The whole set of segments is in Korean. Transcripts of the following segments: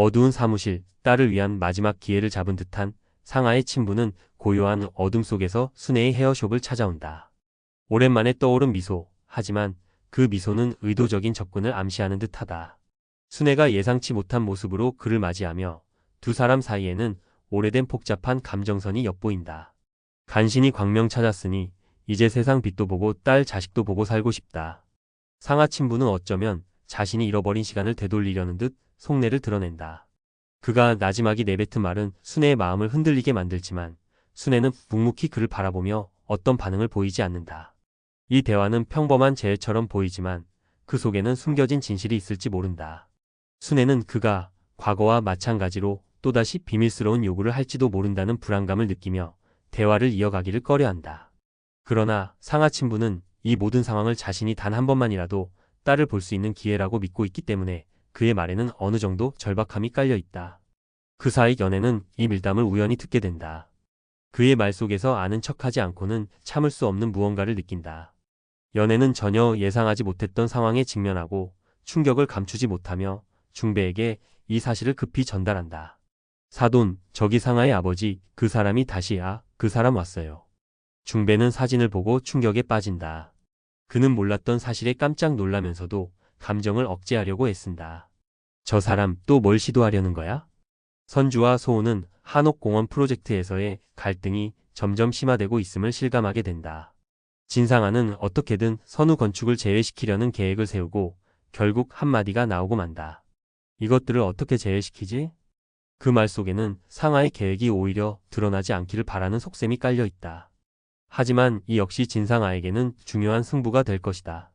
어두운 사무실, 딸을 위한 마지막 기회를 잡은 듯한 상하의 친부는 고요한 어둠 속에서 순애의 헤어숍을 찾아온다. 오랜만에 떠오른 미소, 하지만 그 미소는 의도적인 접근을 암시하는 듯하다. 순애가 예상치 못한 모습으로 그를 맞이하며 두 사람 사이에는 오래된 복잡한 감정선이 엿보인다. 간신히 광명 찾았으니 이제 세상 빛도 보고 딸 자식도 보고 살고 싶다. 상하 친부는 어쩌면 자신이 잃어버린 시간을 되돌리려는 듯 속내를 드러낸다. 그가 나지막이 내뱉은 말은 순애의 마음을 흔들리게 만들지만 순애는 묵묵히 그를 바라보며 어떤 반응을 보이지 않는다. 이 대화는 평범한 재해처럼 보이지만 그 속에는 숨겨진 진실이 있을지 모른다. 순애는 그가 과거와 마찬가지로 또다시 비밀스러운 요구를 할지도 모른다는 불안감을 느끼며 대화를 이어가기를 꺼려한다. 그러나 상하 친부는 이 모든 상황을 자신이 단 한 번만이라도 딸을 볼 수 있는 기회라고 믿고 있기 때문에 그의 말에는 어느 정도 절박함이 깔려 있다. 그 사이 연애는 이 밀담을 우연히 듣게 된다. 그의 말 속에서 아는 척하지 않고는 참을 수 없는 무언가를 느낀다. 연애는 전혀 예상하지 못했던 상황에 직면하고 충격을 감추지 못하며 중배에게 이 사실을 급히 전달한다. 사돈, 저기 상하의 아버지, 그 사람이 다시 아, 그 사람 왔어요. 중배는 사진을 보고 충격에 빠진다. 그는 몰랐던 사실에 깜짝 놀라면서도 감정을 억제하려고 애쓴다. 저 사람 또 뭘 시도하려는 거야? 선주와 소우는 한옥공원 프로젝트에서의 갈등이 점점 심화되고 있음을 실감하게 된다. 진상아는 어떻게든 선우 건축을 제외시키려는 계획을 세우고 결국 한마디가 나오고 만다. 이것들을 어떻게 제외시키지? 그 말 속에는 상하의 계획이 오히려 드러나지 않기를 바라는 속셈이 깔려 있다. 하지만 이 역시 진상아에게는 중요한 승부가 될 것이다.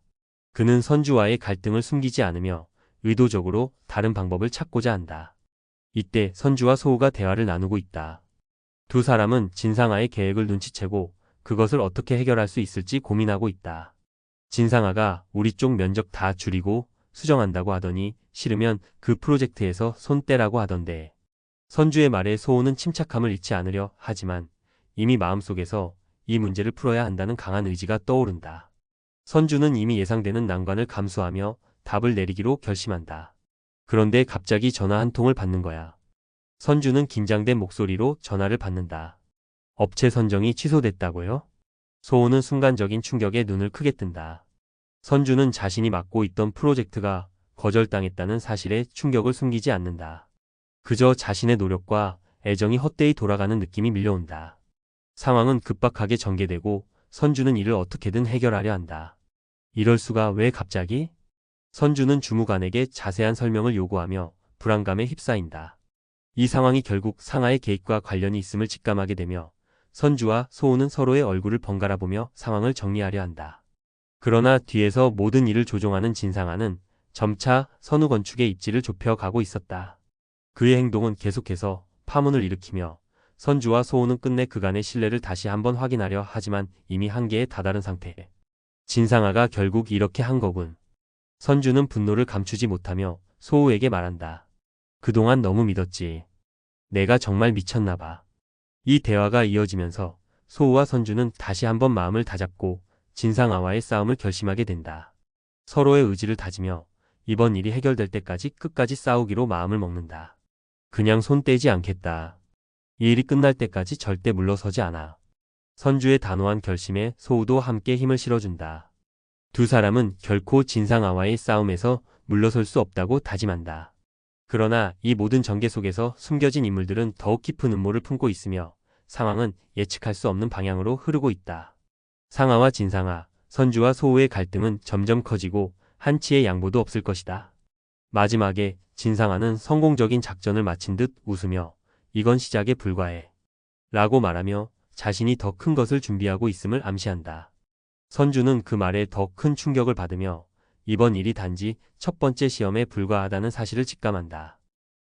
그는 선주와의 갈등을 숨기지 않으며 의도적으로 다른 방법을 찾고자 한다. 이때 선주와 소우가 대화를 나누고 있다. 두 사람은 진상아의 계획을 눈치채고 그것을 어떻게 해결할 수 있을지 고민하고 있다. 진상아가 우리 쪽 면적 다 줄이고 수정한다고 하더니 싫으면 그 프로젝트에서 손 떼라고 하던데. 선주의 말에 소우는 침착함을 잃지 않으려 하지만 이미 마음속에서 이 문제를 풀어야 한다는 강한 의지가 떠오른다. 선주는 이미 예상되는 난관을 감수하며 답을 내리기로 결심한다. 그런데 갑자기 전화 한 통을 받는 거야. 선주는 긴장된 목소리로 전화를 받는다. 업체 선정이 취소됐다고요? 소호는 순간적인 충격에 눈을 크게 뜬다. 선주는 자신이 맡고 있던 프로젝트가 거절당했다는 사실에 충격을 숨기지 않는다. 그저 자신의 노력과 애정이 헛되이 돌아가는 느낌이 밀려온다. 상황은 급박하게 전개되고 선주는 이를 어떻게든 해결하려 한다. 이럴 수가 왜 갑자기? 선주는 주무관에게 자세한 설명을 요구하며 불안감에 휩싸인다. 이 상황이 결국 상하의 개입과 관련이 있음을 직감하게 되며 선주와 소우는 서로의 얼굴을 번갈아 보며 상황을 정리하려 한다. 그러나 뒤에서 모든 일을 조종하는 진상아는 점차 선우 건축의 입지를 좁혀가고 있었다. 그의 행동은 계속해서 파문을 일으키며 선주와 소우는 끝내 그간의 신뢰를 다시 한번 확인하려 하지만 이미 한계에 다다른 상태. 진상아가 결국 이렇게 한 거군. 선주는 분노를 감추지 못하며 소우에게 말한다. 그동안 너무 믿었지. 내가 정말 미쳤나 봐. 이 대화가 이어지면서 소우와 선주는 다시 한번 마음을 다잡고 진상아와의 싸움을 결심하게 된다. 서로의 의지를 다지며 이번 일이 해결될 때까지 끝까지 싸우기로 마음을 먹는다. 그냥 손 떼지 않겠다. 이 일이 끝날 때까지 절대 물러서지 않아. 선주의 단호한 결심에 소우도 함께 힘을 실어준다. 두 사람은 결코 진상아와의 싸움에서 물러설 수 없다고 다짐한다. 그러나 이 모든 전개 속에서 숨겨진 인물들은 더욱 깊은 음모를 품고 있으며 상황은 예측할 수 없는 방향으로 흐르고 있다. 상하와 진상아, 선주와 소우의 갈등은 점점 커지고 한치의 양보도 없을 것이다. 마지막에 진상아는 성공적인 작전을 마친 듯 웃으며 이건 시작에 불과해. 라고 말하며 자신이 더 큰 것을 준비하고 있음을 암시한다. 선주는 그 말에 더 큰 충격을 받으며 이번 일이 단지 첫 번째 시험에 불과하다는 사실을 직감한다.